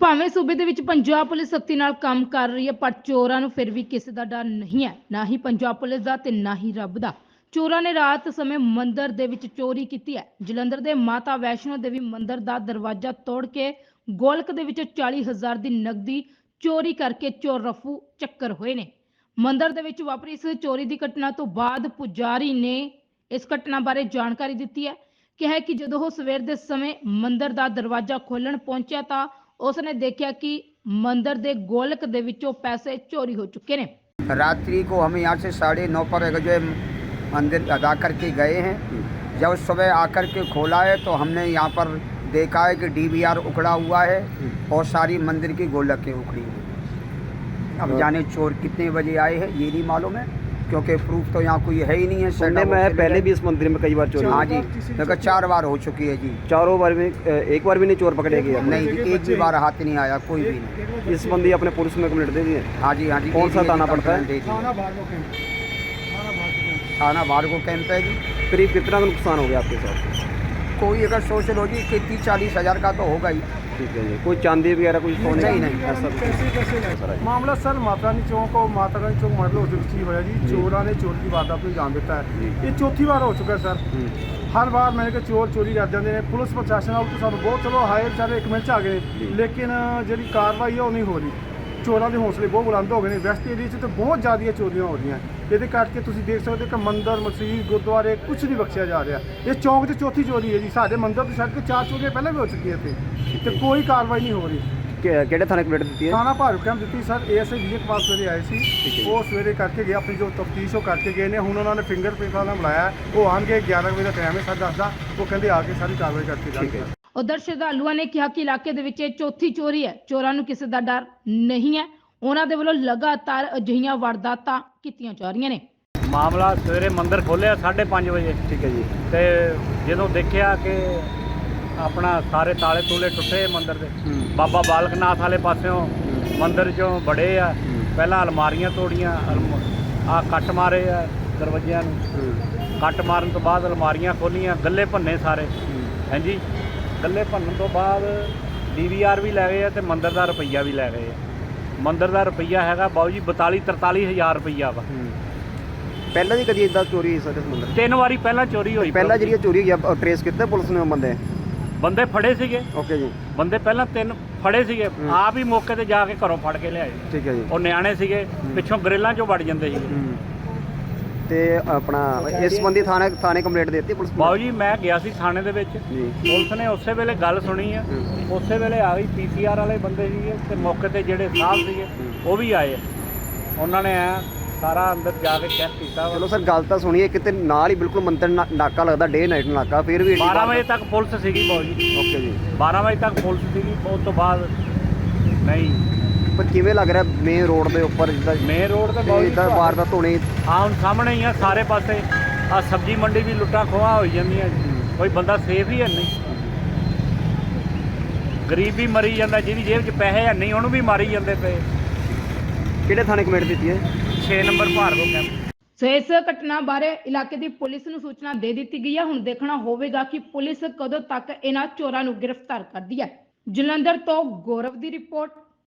ਭਾਵੇਂ ਸੂਬੇ ਦੇ ਵਿੱਚ ਪੰਜਾਬ ਪੁਲਿਸ ਸਖਤੀ ਨਾਲ ਕੰਮ ਕਰ ਰਹੀ ਹੈ, ਪਰ ਚੋਰਾਂ ਨੂੰ ਫਿਰ ਵੀ ਕਿਸੇ ਦਾ ਡਰ ਨਹੀਂ ਹੈ। ਨਾ ਹੀ ਪੰਜਾਬ ਪੁਲਿਸ ਦਾ ਤੇ ਨਾ ਹੀ ਰੱਬ ਦਾ। ਚੋਰਾਂ ਨੇ ਰਾਤ ਸਮੇਂ ਮੰਦਿਰ ਦੇ ਵਿੱਚ ਚੋਰੀ ਕੀਤੀ ਹੈ। ਜਲੰਧਰ ਦੇ ਮਾਤਾ ਵੈਸ਼ਨੋ ਦੇਵੀ ਮੰਦਿਰ ਦਾ ਦਰਵਾਜ਼ਾ ਤੋੜ ਕੇ ਗੋਲਕ ਦੇ ਵਿੱਚ 40000 ਦੀ ਨਕਦੀ ਚੋਰੀ ਕਰਕੇ ਚੋਰ ਰਫੂ ਚੱਕਰ ਹੋਏ ਨੇ। ਮੰਦਿਰ ਦੇ ਵਿੱਚ ਵਾਪਰੀ ਇਸ ਚੋਰੀ ਦੀ ਘਟਨਾ ਤੋਂ ਬਾਅਦ ਪੁਜਾਰੀ ਨੇ ਇਸ ਘਟਨਾ ਬਾਰੇ ਜਾਣਕਾਰੀ ਦਿੱਤੀ ਹੈ। ਕਿਹਾ ਕਿ ਜਦੋਂ ਉਹ ਸਵੇਰ ਦੇ ਸਮੇਂ ਮੰਦਿਰ ਦਾ ਦਰਵਾਜ਼ਾ ਖੋਲਣ ਪਹੁੰਚਿਆ ਤਾਂ ਉਸਨੇ ਦੇਖਿਆ ਕਿ ਮੰਦਿਰ ਦੇ ਗੋਲਕ ਦੇ ਵਿੱਚੋਂ ਪੈਸੇ ਚੋਰੀ ਹੋ ਚੁੱਕੇ ਨੇ रात्रि को हम यहाँ से साढ़े नौ पर जो है मंदिर अदा करके गए हैं जब सुबह आकर के खोला है तो हमने यहाँ पर देखा है कि डीवीआर उखड़ा हुआ है और सारी मंदिर की गोलकें उखड़ी हुई हैं। अब जाने चोर कितने बजे आए हैं ये नहीं मालूम है क्योंकि प्रूफ तो यहाँ कोई है ही नहीं है सुनने में है पहले भी इस मंदिर में कई बार चोरी हाँ हुई। जी देखो चार बार हो चुकी है जी चारों बार में अ, एक बार भी नहीं चोर पकड़े गए अपने। नहीं जी, एक भी बार हाथ नहीं आया कोई भी नहीं इस संबंधी अपने पुलिस में कंप्लेंट दे दी है हाँ जी हाँ जी कौन सा दे दिए थाना जी, पड़ता है? दे दिए। थाना भार्गव कैंप है जी करीब कितना नुकसान हो गया आपके साथ कोई अगर सोच लो जी कि तीस चालीस हजार का तो होगा ही ठीक है जी कोई चांदी वगैरह कुछ सोने नहीं, नहीं। ऐसा कुछ ਮਾਮਲਾ ਸਰ ਮਾਤਾ ਰਾਣੀ ਚੌਂਕ ਉਹ ਮਾਤਾ ਰਾਣੀ ਚੌਂਕ ਮਾਡਲ ਹੋਟਲ ਵਿੱਚ ਹੀ ਹੋਇਆ ਜੀ ਚੋਰਾਂ ਨੇ ਚੋਰੀ ਦੀ ਵਾਰਦਾਤ ਨੂੰ ਅੰਜਾਮ ਦਿੱਤਾ ਹੈ ਜੀ। ਇਹ ਚੌਥੀ ਵਾਰ ਹੋ ਚੁੱਕਾ ਸਰ हम्म, ਹਰ ਵਾਰ ਮੈਂ ਕਿ ਚੋਰ ਚੋਰੀ ਕਰ ਜਾਂਦੇ ਨੇ ਪੁਲਿਸ ਪ੍ਰਸ਼ਾਸਨ ਨਾਲ ਤਾਂ ਸਾਨੂੰ ਬਹੁਤ ਚਲੋ ਹਾਏ ਵਿਚਾਰੇ ਇੱਕ ਮਿੰਟ 'ਚ ਆ ਗਏ ਜੀ। ਲੇਕਿਨ ਜਿਹੜੀ ਕਾਰਵਾਈ ਹੈ ਉਹ ਨਹੀਂ ਹੋ ਰਹੀ ਚੋਰਾਂ ਦੇ ਹੌਸਲੇ ਬਹੁਤ ਬੁਲੰਦ ਹੋ ਗਏ ਨੇ ਵੈਸਟ ਏਰੀਆ 'ਚ ਤਾਂ ਬਹੁਤ ਜ਼ਿਆਦੀਆਂ ਚੋਰੀਆਂ ਹੋ ਰਹੀਆਂ ਇਹਦੇ ਕਰਕੇ ਤੁਸੀਂ ਦੇਖ ਸਕਦੇ ਹੋ ਕਿ ਮੰਦਰ ਮਸਜਿਦ ਗੁਰਦੁਆਰੇ ਕੁਝ ਨਹੀਂ ਬਖਸ਼ਿਆ ਜਾ ਰਿਹਾ। ਇਹ ਚੌਂਕ 'ਚ ਚੌਥੀ ਚੋਰੀ ਹੈ ਜੀ। ਸਾਡੇ ਮੰਦਰ ਤੋਂ ਛੱਡ ਕੇ ਚਾਰ ਚੋਰੀਆਂ ਪਹਿਲਾਂ ਵੀ ਹੋ ਚੁੱਕੀਆਂ ਇੱਥੇ। ਤੇ ਕੋਈ ਕਾਰਵਾਈ ਨਹੀਂ ਹੋ ਰਹੀ। ਕਿਹੜੇ ਥਾਣੇ ਕੰਪਲੀਟ ਦਿੱਤੀ ਹੈ? ਥਾਣਾ ਭਾਰੂ ਕੈਂਪ ਦਿੱਤੀ ਸਰ। ਏਐਸਆਈ ਵਿਜੇ ਕੁਮਾਰ ਸਵੇਰੇ ਆਏ ਸੀ। ਉਹ ਸਵੇਰੇ ਕਰਕੇ ਗਏ ਆਪਣੀ ਜੋ ਤਫਤੀਸ਼ ਉਹ ਕਰਕੇ ਗਏ ਨੇ। ਹੁਣ ਉਹਨਾਂ ਨੇ ਫਿੰਗਰਪ੍ਰਿੰਟ ਵਾਲਾ ਬੁਲਾਇਆ ਉਹ ਆਉਣਗੇ 11 ਵਜੇ ਦਾ ਟਾਈਮ ਹੈ ਸਰ ਦੱਸਦਾ। ਉਹ ਕਹਿੰਦੇ ਆ ਕੇ ਸਾਰੀ ਕਾਰਵਾਈ ਕਰਕੇ ਠੀਕ ਹੈ ਜਾਣਗੇ। ਉਧਰ ਸ਼ਰਧਾਲੂਆਂ ਨੇ ਕਿਹਾ ਕਿ ਇਲਾਕੇ ਦੇ ਵਿੱਚ ਇਹ ਚੌਥੀ ਚੋਰੀ ਹੈ। ਚੋਰਾਂ ਨੂੰ ਕਿਸੇ ਦਾ ਡਰ ਨਹੀਂ ਹੈ। ਉਹਨਾਂ ਦੇ ਵੱਲੋਂ ਲਗਾਤਾਰ ਅਜਿਹੀਆਂ ਵਾਰਦਾਤਾਂ ਕੀਤੀਆਂ ਜਾ ਰਹੀਆਂ ਨੇ। ਮਾਮਲਾ ਸਵੇਰੇ ਮੰਦਿਰ ਖੋਲਿਆ 5:30 ਵਜੇ। ਠੀਕ ਹੈ ਜੀ। ਤੇ ਜਦੋਂ ਦੇਖਿਆ ਕਿ ਆਪਣਾ ਸਾਰੇ ਤਾਲੇ ਤੂਲੇ ਟੁੱਟੇ ਮੰਦਰ ਦੇ ਬਾਬਾ ਬਾਲਕ ਨਾਥ ਵਾਲੇ ਪਾਸਿਓਂ ਮੰਦਰ ਚੋਂ ਬੜੇ ਆ। ਪਹਿਲਾਂ ਅਲਮਾਰੀਆਂ ਤੋੜੀਆਂ ਆ ਕੱਟ ਮਾਰੇ ਆ ਦਰਵਾਜ਼ਿਆਂ ਨੂੰ। ਕੱਟ ਮਾਰਨ ਤੋਂ ਬਾਅਦ ਅਲਮਾਰੀਆਂ ਖੋਲੀਆਂ ਗੱਲੇ ਭੰਨੇ ਸਾਰੇ। ਹਾਂਜੀ ਗੱਲੇ ਭੰਨਣ ਤੋਂ ਬਾਅਦ ਡੀਵੀਆਰ ਵੀ ਲੈ ਗਏ ਆ ਤੇ ਮੰਦਰ ਦਾ ਰੁਪਈਆ ਵੀ ਲੈ ਗਏ ਆ। ਮੰਦਰ ਦਾ ਰੁਪਈਆ ਹੈਗਾ ਬਾਊ ਜੀ 42 43000 ਰੁਪਈਆ ਵਾ। ਪਹਿਲਾਂ ਵੀ ਕਦੀ ਇਦਾਂ ਚੋਰੀ ਹੋਈ ਸਾਡੇ ਸਮੁੰਦਰ ਤਿੰਨ ਵਾਰੀ ਪਹਿਲਾਂ ਚੋਰੀ ਹੋਈ। ਪਹਿਲਾਂ ਜਿਹੜੀ ਇਹ ਚੋਰੀ ਹੋਈ ਆ ਟ੍ਰੇਸ ਕੀਤਾ ਪੁਲਿਸ ਨੇ ਬੰਦੇ? ਬੰਦੇ ਫੜੇ ਸੀਗੇ। ਓਕੇ ਜੀ। ਬੰਦੇ ਪਹਿਲਾਂ ਤਿੰਨ ਫੜੇ ਸੀਗੇ। ਆਪ ਹੀ ਮੌਕੇ ਤੇ ਜਾ ਕੇ ਘਰੋਂ ਫੜ ਕੇ ਲਿਆਏ। ਠੀਕ ਹੈ ਜੀ। ਉਹ ਨਿਆਣੇ ਸੀਗੇ ਪਿੱਛੋਂ ਗਰੇਲਾਂ ਚੋਂ ਵੜ ਜਾਂਦੇ ਸੀ ਤੇ ਆਪਣਾ ਇਸ ਸੰਬੰਧੀ ਥਾਣੇ ਥਾਣੇ ਕੰਪਲੇਂਟ ਦਿੱਤੀ ਪੁਲਿਸ ਨੂੰ। ਬਾਊ ਜੀ ਮੈਂ ਗਿਆ ਸੀ ਥਾਣੇ ਦੇ ਵਿੱਚ। ਜੀ। ਪੁਲਿਸ ਨੇ ਉਸੇ ਵੇਲੇ ਗੱਲ ਸੁਣੀ ਆ। ਹੂੰ। ਉਸੇ ਵੇਲੇ ਆ ਗਈ ਪੀਸੀਆਰ ਵਾਲੇ ਬੰਦੇ ਸੀਗੇ ਤੇ ਮੌਕੇ ਤੇ ਜਿਹੜੇ ਸਾਹਿਬ ਸੀਗੇ ਉਹ ਵੀ ਆਏ। ਉਹਨਾਂ ਨੇ ਆ ਸਾਰਾ ਅੰਦਰ ਜਾ ਕੇ ਚੈੱਕ ਕੀਤਾ ਵਾ। ਚਲੋ ਸਰ ਗੱਲ ਤਾਂ ਸੁਣੀਏ ਕਿਤੇ ਨਾਲ ਹੀ ਬਿਲਕੁਲ ਮੰਤਰ ਨਾ- ਨਾਕਾ ਲੱਗਦਾ ਡੇ ਨਾਈਟ ਨਾਕਾ ਫਿਰ ਵੀ 12 ਵਜੇ ਤੱਕ ਪੁਲਿਸ ਸੀਗੀ ਬਾਊ ਜੀ। ਓਕੇ ਜੀ। 12 ਵਜੇ ਤੱਕ ਪੁਲਿਸ ਸੀਗੀ ਉਸ ਤੋਂ ਬਾਅਦ ਨਹੀਂ। ਪਰ ਕਿਵੇਂ ਲੱਗ ਰਿਹਾ ਮੇਨ ਰੋਡ ਦੇ ਉੱਪਰ ਜਿੱਦਾਂ ਮੇਨ ਰੋਡ ਤੇ ਜੀ ਇਦਾਂ ਵਾਰਦਾਤ ਹੋਣੀ। ਆ ਹੁਣ ਸਾਹਮਣੇ ਹੀ ਆ ਸਾਰੇ ਪਾਸੇ। ਆ ਸਬਜ਼ੀ ਮੰਡੀ ਵੀ ਲੁੱਟਾਂ ਖੋਹਾਂ ਹੋਈ ਜਾਂਦੀਆਂ। ਕੋਈ ਬੰਦਾ ਸੇਫ ਹੀ ਹੈ ਨਹੀਂ। ਗਰੀਬ ਵੀ ਮਰੀ ਜਾਂਦਾ ਜਿਹਦੀ ਜੇਬ 'ਚ ਪੈਸੇ ਹੈ ਨਹੀਂ ਉਹਨੂੰ ਵੀ ਮਾਰੀ ਜਾਂਦੇ ਪਏ। ਕਿਹੜੇ ਥਾਣੇ ਕੰਪਲੇਂਟ ਦਿੱਤੀ ਹੈ? 6 ਨੰਬਰ ਭਾਰਗੋ ਕੈਂਪ ਸੋ ਇਸ ਘਟਨਾ ਬਾਰੇ ਇਲਾਕੇ ਦੀ ਪੁਲਿਸ ਨੂੰ ਸੂਚਨਾ ਦੇ ਦਿੱਤੀ ਗਈ ਹੈ। ਹੁਣ ਦੇਖਣਾ ਹੋਵੇਗਾ ਕਿ ਪੁਲਿਸ ਕਦੋਂ ਤੱਕ ਇਹਨਾਂ ਚੋਰਾਂ ਨੂੰ ਗ੍ਰਿਫਤਾਰ ਕਰਦੀ ਹੈ। ਜਲੰਧਰ ਤੋਂ ਗੌਰਵ ਦੀ ਰਿਪੋਰਟ।